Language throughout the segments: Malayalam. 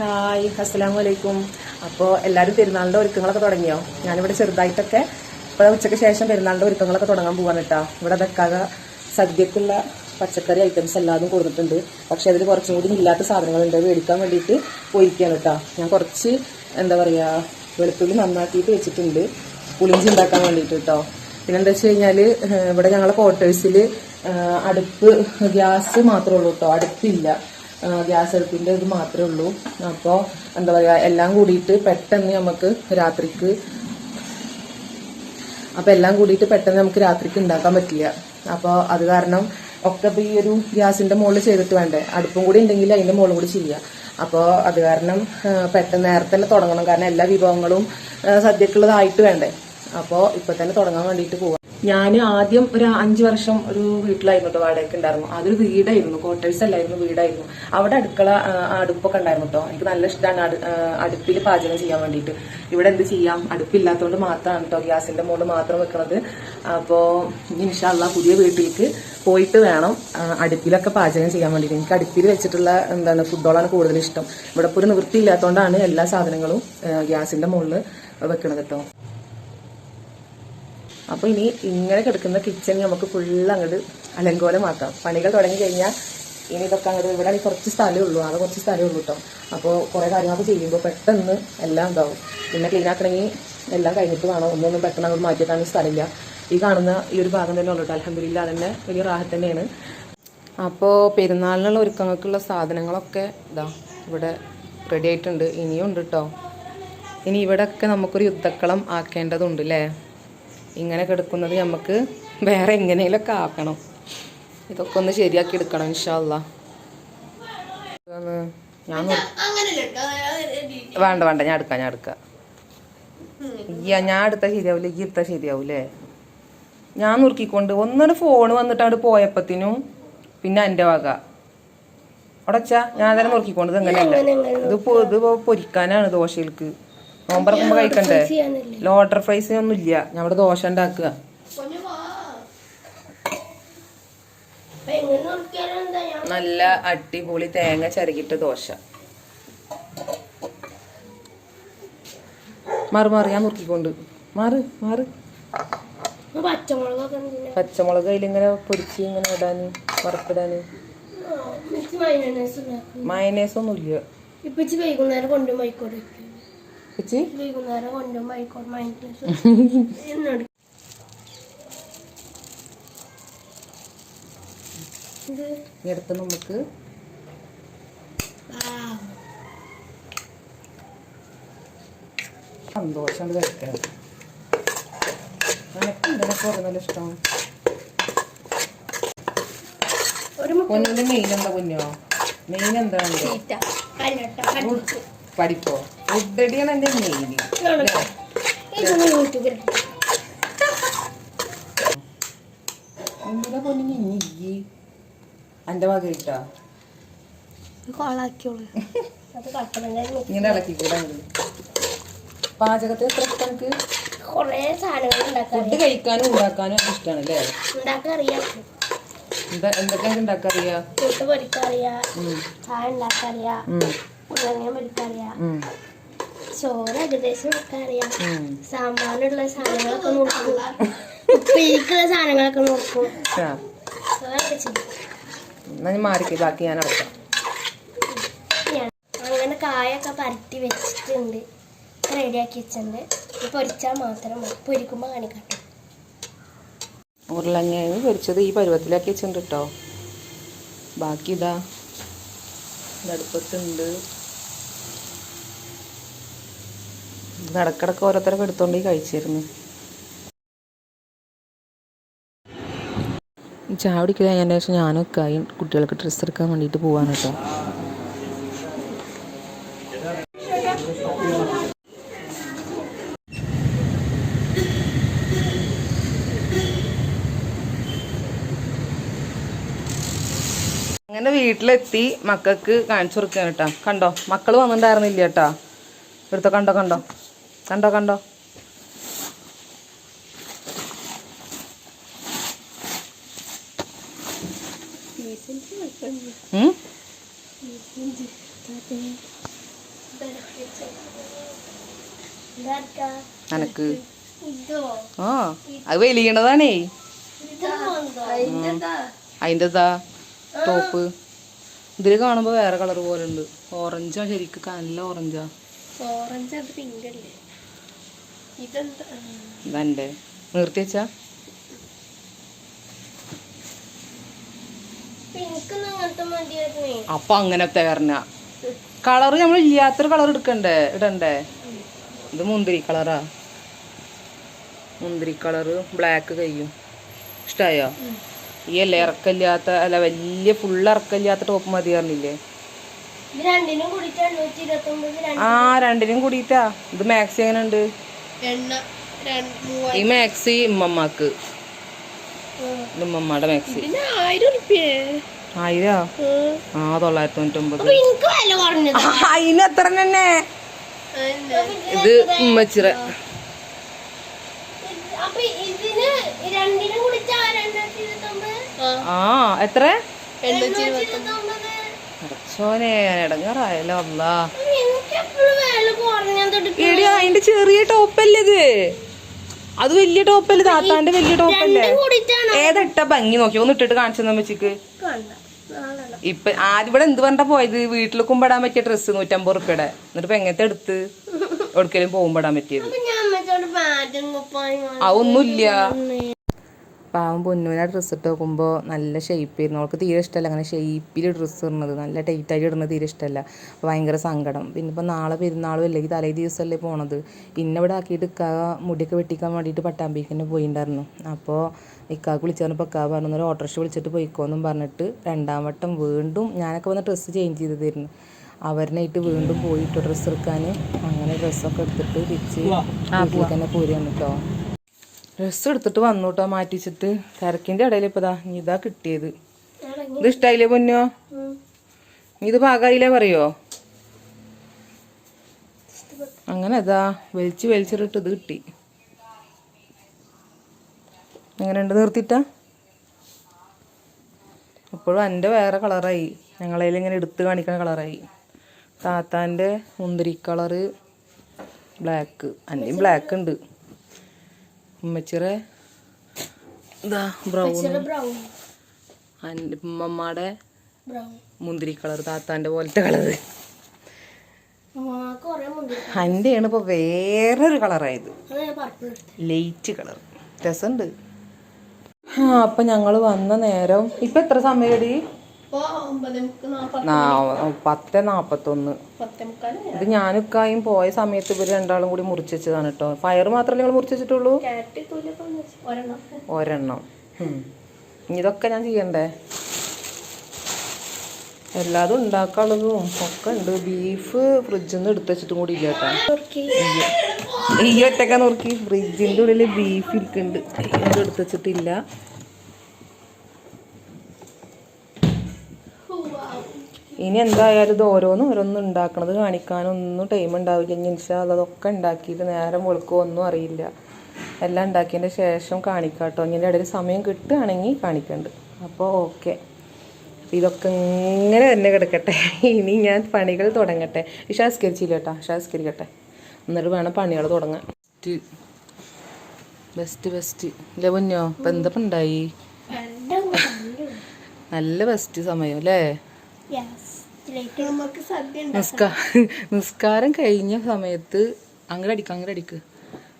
ഹായ് അസ്സലാമു അലൈക്കും അപ്പോൾ എല്ലാവരും പെരുന്നാളിന്റെ ഒരുക്കങ്ങളൊക്കെ തുടങ്ങിയോ? ഞാനിവിടെ ചെറുതായിട്ടൊക്കെ ഇപ്പോൾ ഉച്ചയ്ക്ക് ശേഷം പെരുന്നാളിന്റെ ഒരുക്കങ്ങളൊക്കെ തുടങ്ങാൻ പോകാൻ കേട്ടോ ഇവിടെ വെക്കാതെ സദ്യക്കുള്ള പച്ചക്കറി ഐറ്റംസ് എല്ലാതും കൊടുത്തിട്ടുണ്ട്. പക്ഷേ അതിൽ കുറച്ചും കൂടി ഇല്ലാത്ത സാധനങ്ങളുണ്ട്. മേടിക്കാൻ വേണ്ടിയിട്ട് പോയിരിക്കുകയാണ് കേട്ടോ ഞാൻ കുറച്ച് എന്താ പറയുക വെളുത്തുള്ളി നന്നാക്കിയിട്ട് വെച്ചിട്ടുണ്ട്. പുളിഞ്ചി ഉണ്ടാക്കാൻ വേണ്ടിയിട്ട് കേട്ടോ പിന്നെ എന്താ വെച്ച് കഴിഞ്ഞാൽ ഇവിടെ ഞങ്ങളെ ക്വാർട്ടേഴ്സിൽ അടുപ്പ് ഗ്യാസ് മാത്രമേ ഉള്ളൂ കേട്ടോ അടുപ്പില്ല. ഗ്യാസ് അടുപ്പിന്റെ ഇത് മാത്രമേ ഉള്ളൂ. അപ്പോൾ എന്താ പറയാ എല്ലാം കൂടിയിട്ട് പെട്ടെന്ന് നമുക്ക് രാത്രിക്ക് അപ്പൊ എല്ലാം കൂടിയിട്ട് പെട്ടെന്ന് നമുക്ക് രാത്രിക്ക് ഉണ്ടാക്കാൻ പറ്റില്ല. അപ്പോൾ അത് കാരണം ഒക്കെ ഈ ഒരു ഗ്യാസിന്റെ മുകളിൽ ചെയ്തിട്ട് വേണ്ടേ? അടുപ്പും കൂടി ഉണ്ടെങ്കിൽ അതിന്റെ മുകളിൽ കൂടി ചെയ്യാം. അപ്പോൾ അത് കാരണം പെട്ടെന്ന് നേരത്തെ തന്നെ തുടങ്ങണം. കാരണം എല്ലാ വിഭവങ്ങളും സദ്യക്കുള്ളതായിട്ട് വേണ്ടേ? അപ്പോൾ ഇപ്പൊ തന്നെ തുടങ്ങാൻ വേണ്ടിയിട്ട് പോവാം. ഞാൻ ആദ്യം ഒരു അഞ്ചു വർഷം ഒരു വീട്ടിലായിരുന്നു കേട്ടോ വാടകയ്ക്ക് ഉണ്ടായിരുന്നു അതൊരു വീടായിരുന്നു. ക്വാർട്ടേഴ്സ് അല്ലായിരുന്നു വീടായിരുന്നു. അവിടെ അടുക്കള അടുപ്പൊക്കെ ഉണ്ടായിരുന്നു കേട്ടോ എനിക്ക് നല്ല ഇഷ്ടമാണ് അടു അടുപ്പിൽ പാചകം ചെയ്യാൻ വേണ്ടിയിട്ട് ഇവിടെ എന്ത് ചെയ്യാം? അടുപ്പില്ലാത്തതുകൊണ്ട് മാത്രമാണ് കേട്ടോ ഗ്യാസിന്റെ മുകളിൽ മാത്രം വെക്കുന്നത് അപ്പോൾ ഇൻഷാല്ല പുതിയ വീട്ടിലേക്ക് പോയിട്ട് വേണം അടുപ്പിലൊക്കെ പാചകം ചെയ്യാൻ വേണ്ടിയിട്ട് എനിക്ക് അടുപ്പിൽ വെച്ചിട്ടുള്ള എന്താണ് ഫുഡുകളാണ് കൂടുതൽ ഇഷ്ടം. ഇവിടെ ഇപ്പോൾ ഒരു നിവൃത്തി ഇല്ലാത്തതുകൊണ്ടാണ് എല്ലാ സാധനങ്ങളും ഗ്യാസിന്റെ മുകളിൽ വെക്കണത് കേട്ടോ അപ്പൊ ഇനി ഇങ്ങനെ കിടക്കുന്ന കിച്ചൺ നമുക്ക് ഫുള്ള് അങ്ങോട്ട് അലങ്കോലമാക്കാം. പണികൾ തുടങ്ങി കഴിഞ്ഞാൽ ഇനി ഇതൊക്കെ അങ്ങോട്ട് ഇവിടെ കുറച്ച് സ്ഥലമേ ഉള്ളൂ ആകെ കുറച്ച് സ്ഥലമേ ഉള്ളൂ കേട്ടോ അപ്പോൾ കുറേ കാര്യങ്ങളൊക്കെ ചെയ്യുമ്പോൾ പെട്ടെന്ന് എല്ലാം ഉണ്ടാവും പിന്നെ ക്ലീൻ ആക്കണമെങ്കിൽ എല്ലാം കഴിഞ്ഞിട്ട് വേണം. ഒന്നൊന്നും പെട്ടെന്ന് അങ്ങോട്ട് മാറ്റിയേക്കാൻ സ്ഥലമില്ല. ഈ കാണുന്ന ഈ ഒരു ഭാഗം തന്നെ ഉള്ളൂ കേട്ടോ അലഹമില്ല തന്നെ വലിയ റാഹത്ത് തന്നെയാണ്. അപ്പോൾ പെരുന്നാളിനുള്ള ഒരുക്കങ്ങൾക്കുള്ള സാധനങ്ങളൊക്കെ ഇതാ ഇവിടെ റെഡി ആയിട്ടുണ്ട്. ഇനിയും ഉണ്ട് കേട്ടോ ഇനി ഇവിടെയൊക്കെ നമുക്കൊരു യുദ്ധക്കളം ആക്കേണ്ടതുണ്ട് അല്ലേ ഇങ്ങനെ കിടക്കുന്നത് നമുക്ക് വേറെ എങ്ങനെയൊക്കെ ആക്കണം. ഇതൊക്കെ ഒന്ന് ശരിയാക്കി എടുക്കണം ഇൻഷാല്ല ഞാൻ വേണ്ട വേണ്ട ഞാൻ എടുക്കാം ഞാൻ എടുക്കാം. ഞാൻ എടുത്താൽ ശരിയാവില്ല ഈ എടുത്താൽ ശരിയാവൂലേ? ഞാൻ നുറുക്കിക്കൊണ്ട് ഒന്നൊരു ഫോൺ വന്നിട്ട് അവിടെ പോയപ്പത്തിനും പിന്നെ എന്റെ വക. അടച്ചാ ഞാൻ തന്നെ നുറുക്കിക്കൊണ്ട് ഇത് എങ്ങനെയല്ല ഇത് ഇത് പൊരിക്കാനാണ് ദോശയിലേക്ക് നോമ്പറക്കുമ്പോ കഴിക്കണ്ടേ? ലോട്ടർ ഫ്രൈസ് ഒന്നും ഇല്ല ഞമ്മടെ ദോശ ഉണ്ടാക്കുക. നല്ല അടിപൊളി തേങ്ങ ചരകിട്ട് ദോശ. മാറി മാറി ഞാൻ മുറുക്കിക്കൊണ്ട്. മാറ് മാറ്? പച്ചമുളക് അതിലിങ്ങനെ പൊരിച്ച് ഇങ്ങനെ ഇടാന് വറുത്തിടാന്. മയനേസ് ഒന്നുമില്ല. ഇപ്പൊ വൈകുന്നേരം കൊണ്ടും വൈകുന്നേരം ഇത്? എടുത്ത് നമുക്ക് സന്തോഷം കഴിക്കാം എനിക്ക് നല്ല ഇഷ്ടം? പൊന്നിന്റെ മെയിൻ എന്താ പൊന്നോ? മെയിൻ എന്താണ് കണ്ടിച്ച് പഠിപ്പോ ഫുഡടിയാണ് എന്റെ മെയിൻ എന്തിനാ പൊന്നിന് ഇനി എന്റെ വക കട്ടണമെങ്കിൽ ഇങ്ങനെ ഇളക്കി കൂടെ പാചകത്തെ എനിക്ക് ഫുഡ് കഴിക്കാനും ഉണ്ടാക്കാനും ഒക്കെ ഇഷ്ടമാണ് അല്ലേ? എന്താ എന്തൊക്കെയാണ് ഉണ്ടാക്കാൻ അറിയാ? കൂട്ട് പൊരിക്കാൻ അറിയാം. ഉം, ചായ ഉണ്ടാക്കാൻ ഉരുളങ്ങ പൊരിക്കാൻ ഉം, ചോറ് ഏകദേശം ഉം. സാമ്പാറിനുള്ള സാധനങ്ങളൊക്കെ നോക്കും. ഉപ്പേരിക്കുള്ള സാധനങ്ങളൊക്കെ നോക്കും. ആ. അതൊക്കെ ചെയ്യും. എന്നാ ഞാൻ മാറിക്ക് ബാക്കി ഞാൻ അടക്കാം. അങ്ങനെ കായൊക്കെ പരട്ടി വെച്ചിട്ടുണ്ട്. റെഡിയാക്കി വെച്ചിട്ടുണ്ട്. പൊരിച്ചാൽ മാത്രം പൊരിക്കുമ്പോ പൊരിക്കുമ്പോൾ കാണിക്കട്ടെ. ഉരുളങ്ങ പൊരിച്ചത് ഈ പരുവത്തിലാക്കി വെച്ചിട്ടുണ്ട് കേട്ടോ ബാക്കി ഇത് അടുപ്പത്തുണ്ട്. ഇത് ഇടക്കിടക്ക് ഓരോരുത്തരൊക്കെ എടുത്തോണ്ട് ഈ കഴിച്ചിരുന്നു. ചായ കുടിക്കുക കഴിഞ്ഞതിന് ശേഷം ഞാനൊക്കെ ആയി കുട്ടികൾക്ക് ഡ്രസ്സ് എടുക്കാൻ വേണ്ടിയിട്ട് പോവാണ് കേട്ടോ. അങ്ങനെ വീട്ടിലെത്തി മക്കൾക്ക് കാണിച്ചു കൊടുക്കാൻ കേട്ടോ. കണ്ടോ? മക്കൾ വന്നിട്ടുണ്ടായിരുന്നില്ല കേട്ടോ. ഇവിടുത്തെ കണ്ടോ കണ്ടോ? കണ്ടോ കണ്ടോ? അനക്ക്. ആ അത് വലിയണതാണേ. അതിന്റെതാ? ടോപ്പ്. ഇതിൽ കാണുമ്പോൾ വേറെ കളർ പോലെ ഉണ്ട് ഓറഞ്ചാ ശരിക്കും നല്ല ഓറഞ്ചാ. ഓറഞ്ച് അത് പിങ്ക് അല്ലേ? ഇതെന്റെ നിർത്തി വെച്ചാ? അപ്പൊ അങ്ങനത്തെ വരണ കളറ് നമ്മൾ ഇല്ലാത്തൊരു കളർ എടുക്കണ്ടേ? ഇടണ്ടേ? ഇത് മുന്തിരി കളറാ. മുന്തിരി കളറ് ബ്ലാക്ക് കഴിയും ഇഷ്ടായോ? ഈ അല്ല ഇറക്കമില്ലാത്ത അല്ല വലിയ ഫുള്ള് ഇറക്കമില്ലാത്ത ടോപ്പ് മതി പറഞ്ഞില്ലേ? ആ രണ്ടിനും. കൂടിയിട്ടാ. ഇത് മാക്സി എങ്ങനെ ഉണ്ട് എണ്ണ ഈ മാക്സി ഉമ്മമ്മക്ക്. ഉമ്മമ്മയുടെ മാക്സി. ആയിരം റുപ്യ ആയിരാ? ആ. തൊള്ളായിരത്തി തൊണ്ണൂറ്റൊമ്പത് അതിന് എത്ര തന്നെ ഇത് ഉമ്മച്ചിറ ആ. എത്ര? ഇടങ്ങാറായല്ലോ അല്ലാ ടോപ്പല്ലേ ഇത്? അത് വലിയ ടോപ്പല്ലേ താത്താന്റെ വലിയ ടോപ്പല്ലേ? ഏതട്ട ഭംഗി നോക്കി ഒന്ന് ഇട്ടിട്ട് കാണിച്ചു നമ്മച്ചിക്ക് ഇപ്പൊ ആദ്യം എന്ത് പറഞ്ഞാ പോയത്? വീട്ടിൽ കുമ്പിടാൻ പറ്റിയ ഡ്രസ്സ് നൂറ്റമ്പത് റുപ്യയുടെ. എന്നിട്ട് ഇപ്പൊ എങ്ങനത്തെ എടുത്ത്? എവിടേക്കെങ്കിലും പോകുമ്പോടാൻ പറ്റിയത്. അതൊന്നുമില്ല. പാവം പൊന്നൂനെ ഡ്രസ്സ് ഇട്ട് നോക്കുമ്പോൾ നല്ല ഷേപ്പ് ആയിരുന്നു. അവൾക്ക് തീരെ ഇഷ്ടമല്ല അങ്ങനെ ഷേപ്പിൽ ഡ്രസ്സ് ഇടുന്നത്. നല്ല ടൈറ്റായിട്ട് ഇടുന്നത് തീരെ ഇഷ്ടമല്ല ഭയങ്കര സങ്കടം. പിന്നെ ഇപ്പോൾ നാളെ പെരുന്നാളും അല്ലെങ്കിൽ തലേ ദിവസമല്ലേ പോണത്. ഇന്നെ ഇവിടെ ആക്കിയിട്ട് ഇക്കാ മുടിയൊക്കെ വെട്ടിക്കാൻ വേണ്ടിയിട്ട് പട്ടാമ്പിക്ക് തന്നെ പോയിണ്ടായിരുന്നു. അപ്പോൾ ഇക്കാക്ക് വിളിച്ചു പറഞ്ഞപ്പോൾ ഇക്കാ പറഞ്ഞു ഒരു ഓട്ടോറിക്ഷ വിളിച്ചിട്ട് പോയിക്കോന്നും പറഞ്ഞിട്ട് രണ്ടാം വട്ടം വീണ്ടും ഞാനൊക്കെ വന്ന് ഡ്രസ്സ് ചേഞ്ച് ചെയ്തതായിരുന്നു. അവരിനായിട്ട് വീണ്ടും പോയിട്ട് ഡ്രസ്സ് എടുക്കാൻ അങ്ങനെ ഡ്രസ്സൊക്കെ എടുത്തിട്ട് തിരിച്ച് വീട്ടിലേക്ക് തന്നെ പോരുകയാണ് കേട്ടോ ഡ്രസ്സ് എടുത്തിട്ട് വന്നു കേട്ടോ മാറ്റിച്ചിട്ട്. തിരക്കിന്റെ ഇടയിൽ ഇപ്പൊ നീ ഇതാ കിട്ടിയത്. ഇത് ഇഷ്ടായില്ലേ പൊന്നോ? ഇത് പാകായില്ലേ പറയോ? അങ്ങനെ അതാ വലിച്ചു വലിച്ചിട്ട് ഇത് കിട്ടി. എങ്ങനെയുണ്ട് നിർത്തിട്ട ഇപ്പോഴും എന്റെ വേറെ കളറായി. ഞങ്ങളതിൽ ഇങ്ങനെ എടുത്ത് കാണിക്കുന്ന കളറായി. താത്താന്റെ മുന്തിരി കളറ് ബ്ലാക്ക്. അന്റെയും ബ്ലാക്ക് ഉണ്ട്. ഉമ്മച്ചിറെ ഇതാ ബ്രൗൺ ഉമ്മമ്മയുടെ ബ്രൗൺ മുന്തിരി കളർ താത്താന്റെ പോലത്തെ കളറ്. അന്റെയാണ് ഇപ്പൊ ഇപ്പോൾ വേറൊരു കളറായത്. Light colour. രസമുണ്ട് ആ അപ്പം ഞങ്ങൾ വന്ന നേരം ഇപ്പം എത്ര സമയടി? പത്ത് നാപ്പത്തൊന്ന്. ഇത് ഞാനിക്കായും പോയ സമയത്ത് ഇവർ രണ്ടാളും കൂടി മുറിച്ച് വെച്ചതാണ് കേട്ടോ ഫയർ മാത്രമല്ലേ നിങ്ങൾ മുറിച്ച് വെച്ചിട്ടുള്ളൂ ക്യാരറ്റ് തൂലൊക്കെ ഒരെണ്ണം. ഇതൊക്കെ ഞാൻ ചെയ്യണ്ടേ? എല്ലാതും ഉണ്ടാക്കാനുള്ളതും ഒക്കെ ഉണ്ട്. ബീഫ് ഫ്രിഡ്ജിൽ നിന്ന് എടുത്ത് വെച്ചിട്ടും കൂടി ഇല്ല കേട്ടോ ഈ ഒറ്റക്ക നോക്കി ഫ്രിഡ്ജിന്റെ ഉള്ളിൽ ബീഫ് ഇരിക്കുന്നുണ്ട് എടുത്ത് വെച്ചിട്ടില്ല. ഇനി എന്തായാലും ഇത് ഓരോന്നും ഓരോന്നും ഉണ്ടാക്കണത് കാണിക്കാനൊന്നും ടൈം ഉണ്ടാവില്ല. ഇനി ഇൻഷാല്ല അതൊക്കെ ഉണ്ടാക്കിയിട്ട് നേരം വെളുക്കോ ഒന്നും അറിയില്ല. എല്ലാം ഉണ്ടാക്കിയതിന്റെ ശേഷം കാണിക്കാം കേട്ടോ ഇനി ഇടയിൽ സമയം കിട്ടുകയാണെങ്കിൽ കാണിക്കണ്ട്. അപ്പോൾ ഓക്കെ ഇതൊക്കെ ഇങ്ങനെ തന്നെ കിടക്കട്ടെ. ഇനി ഞാൻ പണികൾ തുടങ്ങട്ടെ. ഇഷാസ്കരിച്ചില്ല കേട്ടോ ഇഷാസ്കരിക്കട്ടെ എന്നിട്ട് വേണം പണികൾ തുടങ്ങാൻ. ബെസ്റ്റ് ബെസ്റ്റ് ഇല്ല പൊന്നോ? ഇപ്പം എന്താ ഇപ്പം ഉണ്ടായി? നല്ല ബെസ്റ്റ് സമയം അല്ലേ? നിസ്കാരം കഴിഞ്ഞ സമയത്ത് അങ്ങനെ അങ്ങടടിക്ക് അങ്ങനെ അടിക്ക്.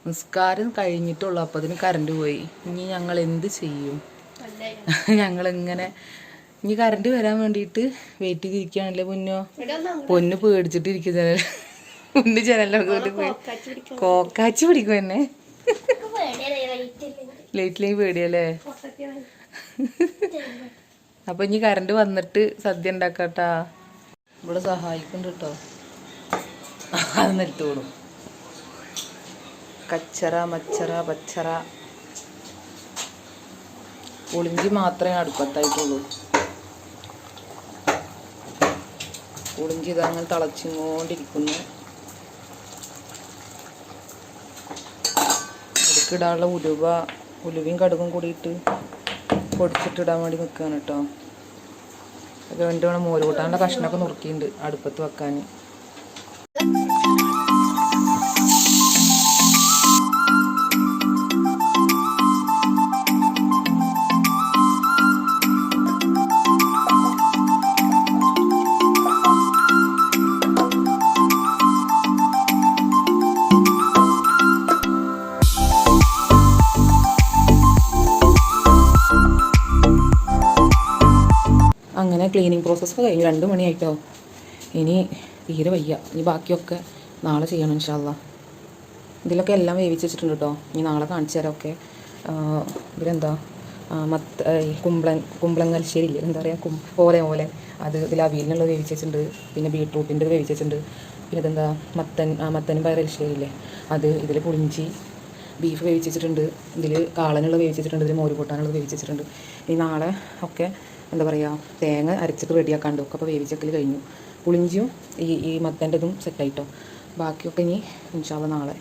നിസ്കാരം കഴിഞ്ഞിട്ടുള്ള അപ്പൊ അതിന് കറണ്ട് പോയി. ഇനി ഞങ്ങൾ എന്ത് ചെയ്യും? ഞങ്ങൾ എങ്ങനെ ഇനി കറണ്ട് വരാൻ വേണ്ടിയിട്ട് വെയിറ്റ് ചെയ്തിരിക്കുകയാണല്ലേ പൊന്നോ? പൊന്ന് പേടിച്ചിട്ട് ഇരിക്കും ജനൽ പൊന്ന് ജനലൊക്കെ പോയി. കോക്കാച്ചി പിടിക്കും എന്നെ. ലൈറ്റിലേക്ക് പേടിയല്ലേ അപ്പൊ ഇനി കറണ്ട് വന്നിട്ട് സദ്യ ഉണ്ടാക്കാട്ടാ. ഇവിടെ സഹായിക്കുന്നുണ്ട് കേട്ടോ അത് നിലത്തോടും കച്ചറ മച്ചറ പച്ചറ. പുളിഞ്ചി മാത്രമേ അടുപ്പത്തായിട്ടുള്ളൂ. പുളിഞ്ചി ഇതങ്ങൾ തിളച്ചിങ്ങോണ്ടിരിക്കുന്നു അതിക്കിടാനുള്ള ഉലുവ ഉലുവയും കടുകും കൂടിയിട്ട് പൊടിച്ചിട്ടിടാൻ വേണ്ടി നിൽക്കുകയാണ് കേട്ടോ അത് വേണ്ടി വേണം മോര് കൂട്ടാനുള്ള കഷ്ണമൊക്കെ നുറുക്കിയിട്ടുണ്ട് അടുപ്പത്ത് വെക്കാൻ. ക്ലീനിങ് പ്രോസസ്സ് കഴിഞ്ഞു രണ്ട് മണിയായിട്ടോ. ഇനി തീരെ വയ്യ. ഇനി ബാക്കിയൊക്കെ നാളെ ചെയ്യണം ഇൻഷാല്ല ഇതിലൊക്കെ എല്ലാം വേവിച്ച് വെച്ചിട്ടുണ്ട് കേട്ടോ ഇനി നാളെ കാണിച്ചു തരാം ഒക്കെ. ആഹ് ഇതിലെന്താ? ആ, മത്ത കുമ്പളൻ കുമ്പളങ്ങൽശ്ശേരി എന്താ പറയുക കും ഓലെ ഓലെ. അത് ഇതിൽ അവിയലിനുള്ള വേവിച്ച് വെച്ചിട്ടുണ്ട്. പിന്നെ ബീട്രൂട്ടിന്റെ വേവിച്ച് വെച്ചിട്ടുണ്ട്. പിന്നെ ഇതെന്താ? മത്തൻ മത്തനും പയറൽശ്ശേരില്ലേ അത് ഇതിൽ പുളിഞ്ചി ബീഫ് വേവിച്ച് വെച്ചിട്ടുണ്ട്. ഇതിൽ കാളനുള്ള വേവിച്ച് വെച്ചിട്ടുണ്ട്. ഇതിൽ മോര് വേവിച്ച് വെച്ചിട്ടുണ്ട്. ഇനി നാളെ ഒക്കെ എന്താ പറയുക തേങ്ങ അരച്ചിട്ട് റെഡിയാക്കാണ്ട് ഒക്കെ അപ്പോൾ വേവിച്ചക്കൽ കഴിഞ്ഞു. പുളിഞ്ചിയും ഈ ഈ മത്തന്റെതും സെറ്റായിട്ടോ ബാക്കിയൊക്കെ ഇനി ഇൻഷാല്ല നാളെ.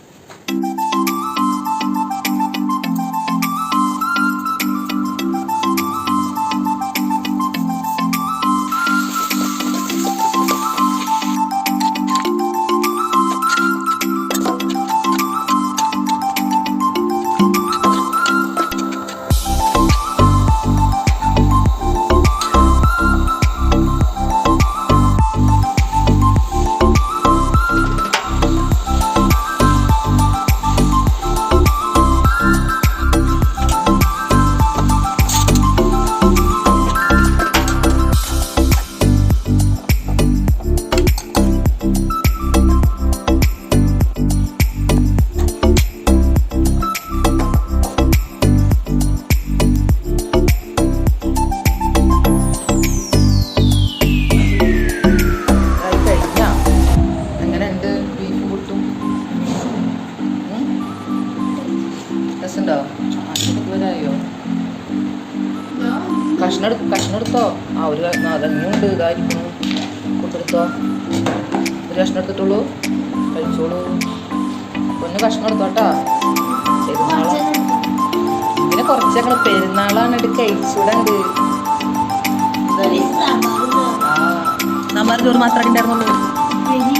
രസമുണ്ടോ? ഇതുവരായോ കഷ്ണം എടു കഷ്ണം എടുത്തോ? ആ ഒരു അതങ്ങനെയുണ്ട് ഇതായിരിക്കുന്നു. കൊണ്ടെടുത്തോ ഒരു കഷ്ണം എടുത്തിട്ടുള്ളൂ. കഴിച്ചോളൂ. ഒന്ന് കഷ്ണം എടുത്തോട്ടാ പെരുന്നാളാ. പിന്നെ കുറച്ചങ്ങനെ പെരുന്നാളാണ് എടുത്ത് കഴിച്ചൂടാണ്ട്. ആ. സാമ്പാർ ചോറ് മാത്രമേ ഉണ്ടായിരുന്നുള്ളൂ.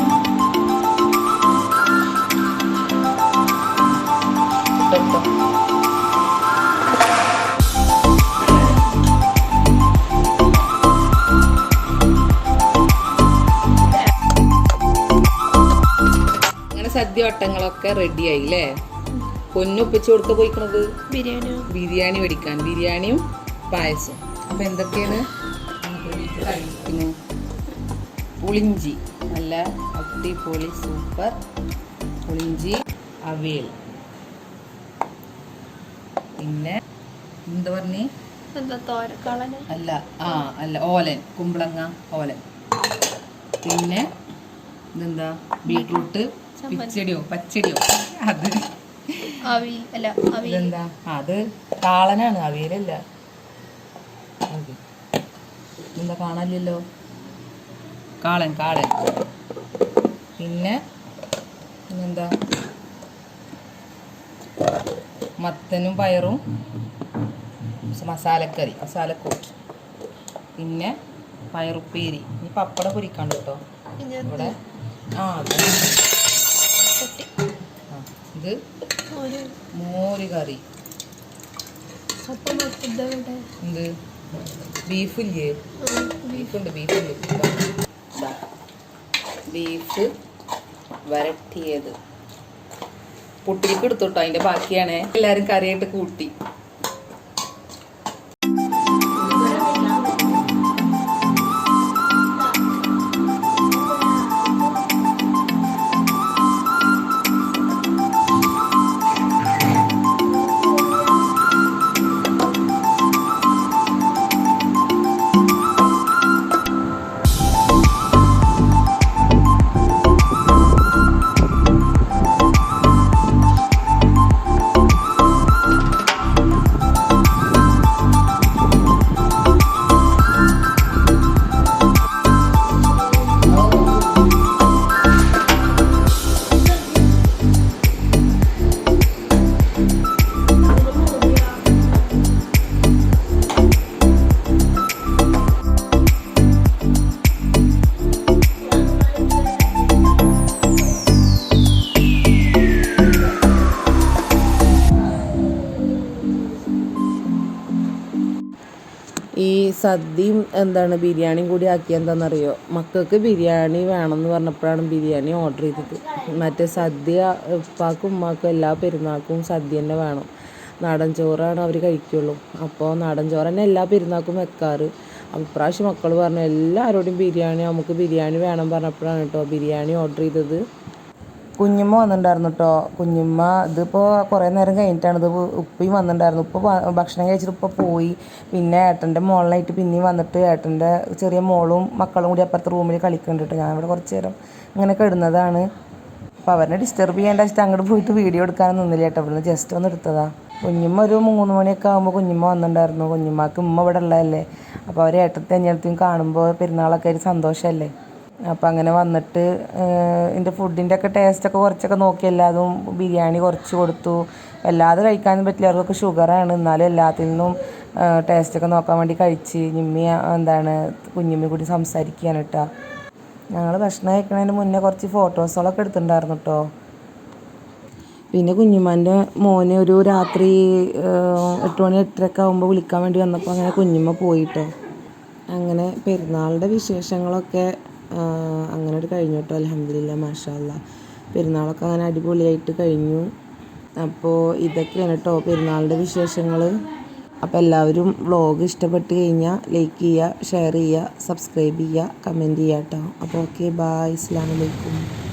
സദ്യ വട്ടങ്ങളൊക്കെ റെഡിയായി അല്ലേ പൊന്നൊപ്പിച്ച് കൊടുത്ത് പോയിക്കണത്? ബിരിയാണി ബിരിയാണി മേടിക്കാൻ. ബിരിയാണിയും പായസം. അപ്പൊ എന്തൊക്കെയാണ്? പിന്നെ പുളിഞ്ചി. നല്ല അടിപൊളി സൂപ്പർ പുളിഞ്ചി അവിയൽ. പിന്നെ എന്ത് പറഞ്ഞേ? അല്ല ആ അല്ല ഓലൻ കുമ്പളങ്ങ ഓലൻ. പിന്നെ ഇതെന്താ? ബീട്രൂട്ട് പിച്ചടിയോ പച്ചടിയോ? അത്. ഇതെന്താ? അത് കാളനാണ് അവിയലല്ല. എന്താ കാണാനില്ലല്ലോ? കാളൻ കാളൻ. പിന്നെ പിന്നെന്താ? മത്തനും പയറും മസാലക്കറി മസാലക്കൂട്ട്. പിന്നെ പയറുപ്പേരി. ഇനി പപ്പടം പൊരിക്കാണ്ട് കേട്ടോ ഇവിടെ ആ ഇത് മോര്. കറി. എന്ത് ബീഫില്ലേ? ബീഫുണ്ട് ബീഫില്ലേ. ബീഫ് വരട്ടിയത്. പുട്ടിലേക്ക് എടുത്തോട്ടോ അതിന്റെ ബാക്കിയാണ്. എല്ലാരും കറിയായിട്ട് കൂട്ടി. സദ്യയും എന്താണ് ബിരിയാണിയും കൂടി ആക്കി എന്താണെന്നറിയോ? മക്കൾക്ക് ബിരിയാണി വേണമെന്ന് പറഞ്ഞപ്പോഴാണ് ബിരിയാണി ഓർഡർ ചെയ്തത്. മറ്റേ സദ്യ ഉപ്പാക്കും ഉമ്മാക്കും എല്ലാ പെരുന്നാൾക്കും സദ്യ തന്നെ വേണം. നാടൻ ചോറാണ് അവർ കഴിക്കുള്ളൂ. അപ്പോൾ നാടൻ ചോറ് തന്നെ എല്ലാ പെരുന്നാൾക്കും വെക്കാറ്. അപ്പോൾ ഇപ്രാവശ്യം മക്കൾ പറഞ്ഞു എല്ലാവരോടും ബിരിയാണി നമുക്ക് ബിരിയാണി വേണം പറഞ്ഞപ്പോഴാണ് കേട്ടോ ബിരിയാണി ഓർഡർ ചെയ്തത്. കുഞ്ഞുമ്മ വന്നിട്ടുണ്ടായിരുന്നു കേട്ടോ കുഞ്ഞുമ്മ ഇതിപ്പോൾ കുറേ നേരം കഴിഞ്ഞിട്ടാണ് ഇത് ഉപ്പയും വന്നിട്ടുണ്ടായിരുന്നു. ഉപ്പ ഭക്ഷണം കഴിച്ചിട്ട് ഉപ്പ പോയി. പിന്നെ ഏട്ടന്റെ മോളിലായിട്ട് പിന്നെയും വന്നിട്ട് ഏട്ടന്റെ ചെറിയ മോളും മക്കളും കൂടി അപ്പുറത്തെ റൂമിൽ കളിക്കുന്നുണ്ട് ഞാൻ ഇവിടെ കുറച്ച് നേരം ഇങ്ങനെ കിടന്നതാണ്. അപ്പോൾ അവരെ ഡിസ്റ്റർബ് ചെയ്യേണ്ട വെച്ചിട്ട് അങ്ങോട്ട് പോയിട്ട് വീഡിയോ എടുക്കാനൊന്നും നിന്നില്ല കേട്ടോ ഇവിടുന്ന് ജസ്റ്റ് ഒന്ന് എടുത്തതാണ് കുഞ്ഞുമ്മ ഒരു മൂന്ന് മണിയൊക്കെ ആകുമ്പോൾ കുഞ്ഞുമ്മ വന്നിട്ടുണ്ടായിരുന്നു. കുഞ്ഞുമ്മക്ക് ഉമ്മ ഇവിടെ ഉള്ളതല്ലേ? അപ്പോൾ അവർ ഏട്ടത്തെ അഞ്ഞെടുത്തും കാണുമ്പോൾ പെരുന്നാളൊക്കെ ഒരു സന്തോഷമല്ലേ അപ്പം അങ്ങനെ വന്നിട്ട് എന്റെ ഫുഡിന്റെ ഒക്കെ ടേസ്റ്റൊക്കെ കുറച്ചൊക്കെ നോക്കി. എല്ലാതും ബിരിയാണി കുറച്ച് കൊടുത്തു. വല്ലാതെ കഴിക്കാനും പറ്റില്ല. അവർക്കൊക്കെ ഷുഗറാണ് എന്നാലും എല്ലാത്തിൽ നിന്നും ടേസ്റ്റൊക്കെ നോക്കാൻ വേണ്ടി കഴിച്ച് നിമ്മി എന്താണ് കുഞ്ഞുമ്മി കൂടി സംസാരിക്കുകയാണ് കേട്ടോ ഞങ്ങൾ ഭക്ഷണം കഴിക്കുന്നതിന് മുന്നേ കുറച്ച് ഫോട്ടോസുകളൊക്കെ എടുത്തിട്ടുണ്ടായിരുന്നു കേട്ടോ പിന്നെ കുഞ്ഞുമ്മന്റെ മോനെ ഒരു രാത്രി എട്ട് മണി എട്ടരയൊക്കെ ആകുമ്പോൾ വിളിക്കാൻ വേണ്ടി വന്നപ്പോൾ അങ്ങനെ കുഞ്ഞുമ്മ പോയിട്ടോ അങ്ങനെ പെരുന്നാളുടെ വിശേഷങ്ങളൊക്കെ അങ്ങനെ ഒരു കഴിഞ്ഞു കേട്ടോ അലഹമില്ല മാഷാല്ല പെരുന്നാളൊക്കെ അങ്ങനെ അടിപൊളിയായിട്ട് കഴിഞ്ഞു. അപ്പോൾ ഇതൊക്കെയാണ് കേട്ടോ പെരുന്നാളിന്റെ വിശേഷങ്ങൾ അപ്പോൾ എല്ലാവരും വ്ളോഗ് ഇഷ്ടപ്പെട്ട് കഴിഞ്ഞാൽ ലൈക്ക് ചെയ്യുക ഷെയർ ചെയ്യുക സബ്സ്ക്രൈബ് ചെയ്യുക കമന്റ് ചെയ്യുക കേട്ടോ അപ്പോൾ ഓക്കെ ബായ് അസ്സാം